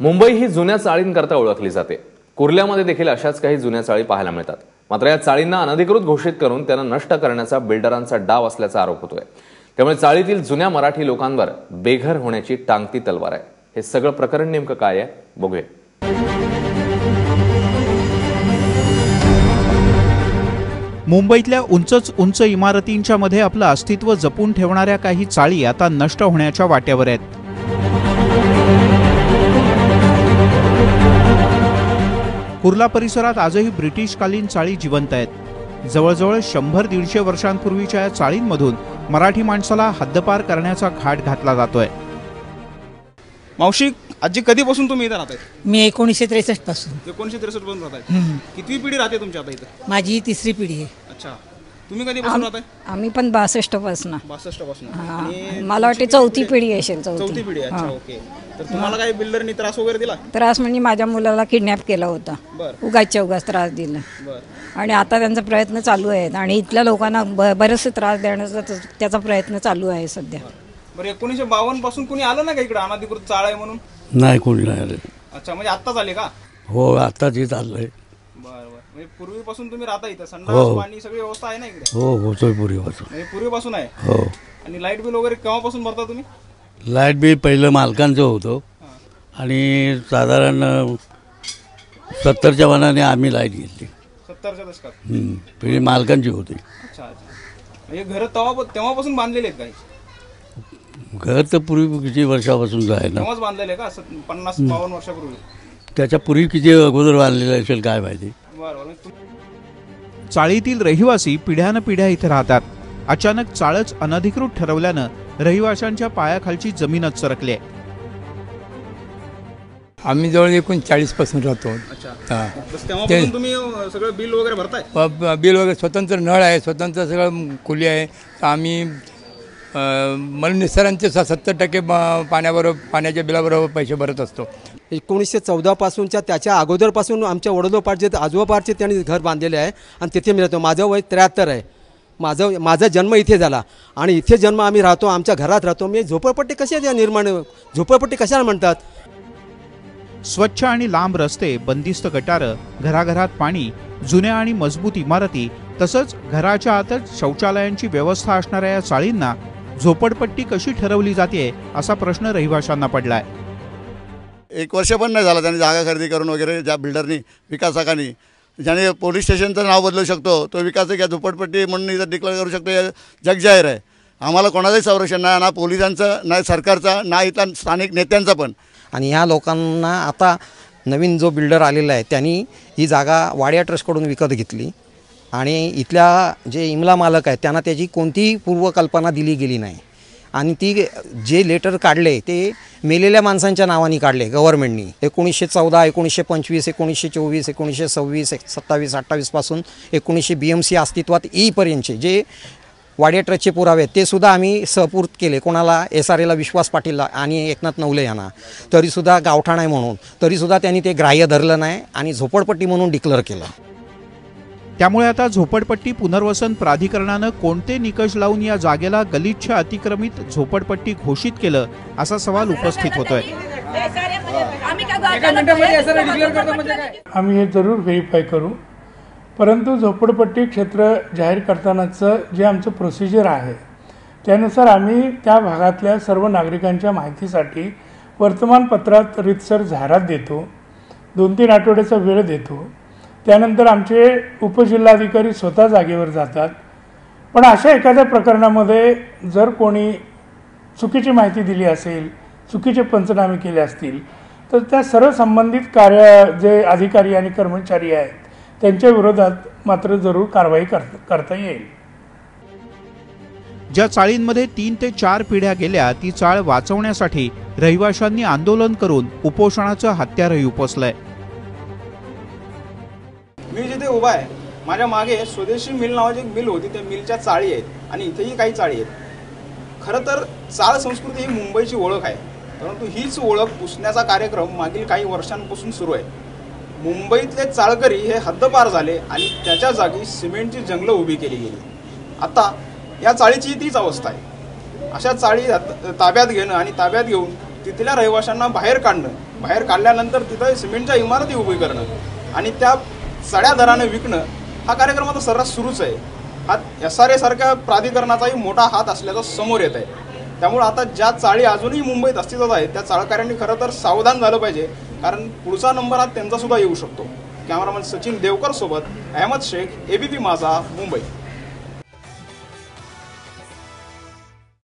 मुंबई ही जुन्या चाळींकरता ओळखली जाते. कुर्ल्यामध्ये देखील अशाच काही जुन्या चाळी पाहायला मिळतात. मात्र या चाळींना अनधिकृत घोषित करून त्यांना नष्ट करण्याचा बिल्डरांचा डाव असल्याचा आरोप होतोय. त्यामुळे चाळीतील जुन्या मराठी लोकांवर बेघर होण्याची टांगती तलवार आहे. हे सगळं प्रकरण नेमकं काय आहे बघूया. मुंबईतल्या उंचच उंच इमारतींच्या मध्ये आपलं अस्तित्व जपून ठेवणाऱ्या काही चाळी आता नष्ट होण्याच्या वाट्यावर आहेत. कुर्ला परिसरात आजही ब्रिटिशकालीन चाळी जिवंत आहेत. जवळजवळ शंभर दीडशे वर्षांपूर्वीच्या या चाळींमधून मराठी माणसाला हद्दपार करण्याचा घाट घातला जातोय. मावशी आजी कधीपासून तुम्ही इथं राहताय मी एकोणीसशे त्रेसष्टपासून एकोणीशे त्रेसष्टपासून राहताय कितवी पिढी राहते तुमच्या आता इथं? माझी तिसरी पिढी आहे. अच्छा. तुम्ही कधीपासून राहताय? आम्ही पण बासष्टपासून बासष्टपासून मला वाटते चौथी पिढी असेल चौथी. चौथी पिढी आहे. अच्छा ओके. तर तुम्हाला काही बिल्डरनी त्रास वगैरे दिला? त्रास म्हणजे माझ्या मुलाला किडनॅप केला होता. बर. उगाचच्या उगाच त्रास दिला. बर. आणि आता त्यांचा प्रयत्न चालू आहेत. आणि इथल्या लोकांना ब बरेचसे त्रास देण्याचा त- त्याचा प्रयत्न चालू आहे सध्या. बरं. एकोणीसशे बावन्नपासून कुणी आलं ना का इकडे? अनाधिकृत चाळ आहे म्हणून? नाही कोणी नाही आले. अच्छा म्हणजे आत्ताच आले का? हो आत्ताच बरं म्हणजे पूर्वीपासून तुम्ही राहता इथं. संडास हो. पाणी सगळी व्यवस्था आहे ना इकडे? हो होतोय पूर्वीपासून म्हणजे पूर्वीपासून आहे? हो. आणि लाइट बिल वगैरे केव्हापासून भरता तुम्ही? लाइट बिल पहिलं मालकांचं होतं. आणि साधारण सत्तरच्या मनाने आम्ही लाइट घेतली. सत्तरच्या दशकात? हम्म. पहिली मालकांची होती. अच्छा अच्छा. म्हणजे घर तेव्हा तेव्हापासून बांधलेले आहेत काही घर तर पूर्वी किती वर्षापासून आहे ना. तेव्हाच बांधलेले आहे का? सत- पन्नास बावन्न वर्षापूर्वी? त्याच्या पूर्वी किती अगोदर बांधलेलं असेल काय माहिती? चाळीतील रहिवासी पिढ्यान पिढ्या इथे राहतात. अचानक चाळच अनधिकृत ठरवल्यानं रहिवाशांच्या पायाखालची जमीनच सरकली आहे. आम्ही जवळ एकूण चाळीसपासून राहतो. अच्छा. हा. बस तेव्हापासून तुम्ही अं, सगळं बिल वगैरे भरताय? ब- ब- बिल वगैरे स्वतंत्र नळ आहे स्वतंत्र सगळं खोली आहे. तर आम्ही मलनिसरांचे सत्तर टक्के ब- पाण्याबरोबर पाण्याच्या बिलाबरोबर पैसे भरत असतो. एकोणीसशे चौदापासूनच्या त्याच्या अगोदरपासून आमच्या वडोदोपारचे आजोबापारचे त्यांनी घर बांधलेले आहे आणि तिथे मी राहतो. माझं वय त्र्याहत्तर आहे. माझं माझा जन्म इथे झाला. आणि इथे जन्म आम्ही राहतो आमच्या घरात राहतो. मी झोपडपट्टी कशा निर्माण झोपडपट्टी कशाला म्हणतात? स्वच्छ आणि लांब रस्ते बंदिस्त गटारं घराघरात पाणी जुन्या आणि मजबूत इमारती तसंच घराच्या आतच शौचालयांची व्यवस्था असणाऱ्या या चाळींना झोपडपट्टी कशी ठरवली जाते असा प्रश्न रहिवाशांना पडलाय. एक वर्ष पण नाही झाला त्यांनी जागा खरेदी करून वगैरे ज्या बिल्डरनी विकासकांनी. ज्याने पोलीस स्टेशनचं नाव बदलू शकतो तो विकासक या झोपडपट्टी म्हणून इथं डिक्लेअर करू शकतो हे जगजाहीर आहे. आम्हाला कोणाचंही संरक्षण नाही ना पोलिसांचं ना सरकारचा ना इथला स्थानिक नेत्यांचं पण. आणि ह्या लोकांना आता नवीन जो बिल्डर आलेला आहे त्यांनी ही जागा वाड्या ट्रस्टकडून विकत घेतली. आणि इथल्या जे इमला मालक आहेत त्यांना त्याची कोणतीही पूर्वकल्पना दिली गेली नाही. आणि ती जे लेटर काढले ते मेलेल्या माणसांच्या नावाने काढले गव्हर्नमेंटनी एकोणीसशे चौदा एकोणीसशे पंचवीस एकोणीसशे चोवीस एकोणीसशे सव्वीस एक सत्तावीस अठ्ठावीसपासून एकोणीसशे बी एम सी अस्तित्वात येईपर्यंतचे जे वाड्या पुरावे आहेत, ते सुद्धा आम्ही सहपूर्त केले. कोणाला एस आर एला विश्वास पाटीलला आणि एकनाथ नवले यांना. तरीसुद्धा गावठाण आहे म्हणून. तरीसुद्धा त्यांनी ते ग्राह्य धरलं नाही आणि झोपडपट्टी म्हणून डिक्लेअर केलं. त्यामुळे आता झोपडपट्टी पुनर्वसन प्राधिकरणानं कोणते निकष लावून या जागेला गलिच्छ अतिक्रमित झोपडपट्टी घोषित केलं असा सवाल उपस्थित होतोय. आम्ही हे जरूर व्हेरीफाय करू. परंतु झोपडपट्टी क्षेत्र जाहीर करतानाचं जे आमचं प्रोसिजर आहे त्यानुसार आम्ही त्या भागातल्या सर्व नागरिकांच्या माहितीसाठी वर्तमानपत्रात रितसर जाहिरात देतो. दोन तीन आठवड्याचा वेळ देतो. त्यानंतर आमचे उपजिल्हाधिकारी स्वतः जागेवर जातात. पण अशा एखाद्या प्रकरणामध्ये जर कोणी चुकीची माहिती दिली असेल चुकीचे पंचनामे केले असतील तर त्या सर्व संबंधित कार्य जे अधिकारी आणि कर्मचारी आहेत त्यांच्या विरोधात मात्र जरूर कारवाई करता करता येईल. ज्या चाळींमध्ये तीन ते चार पिढ्या गेल्या ती चाळ वाचवण्यासाठी रहिवाशांनी आंदोलन करून उपोषणाचं हत्यारही उपसलंय. उभा आहे. माझ्या मागे स्वदेशी मिल नावाची एक मिल होती त्या मिलच्या चाळी आहेत आणि इथेही काही चाळी आहेत. खरं तर चाळ संस्कृती ही मुंबईची ओळख आहे परंतु हीच ओळख पुसण्याचा कार्यक्रम मागील काही वर्षांपासून सुरू आहे. मुंबईतले चाळकरी हे हद्दपार झाले आणि त्याच्या जागी सिमेंटची जंगलं उभी केली गेली. आता या चाळीची तीच अवस्था आहे. अशा चाळी ताब्यात घेणं आणि ताब्यात घेऊन तिथल्या रहिवाशांना बाहेर काढणं बाहेर काढल्यानंतर तिथं सिमेंटच्या इमारती उभी करणं आणि त्या चढ्या दराने विकणं हा कार्यक्रम आता सर्रास सुरूच आहे. हा एस आर सारख्या प्राधिकरणाचाही मोठा हात असल्याचं समोर येत आहे त्यामुळे आता ज्या चाळी अजूनही मुंबईत अस्तित्वात आहेत त्या चाळकऱ्यांनी खरं तर सावधान झालं पाहिजे कारण पुढचा नंबर हा त्यांचा सुद्धा येऊ शकतो. कॅमेरामॅन सचिन देवकर सोबत अहमद शेख एबीपी माझा मुंबई.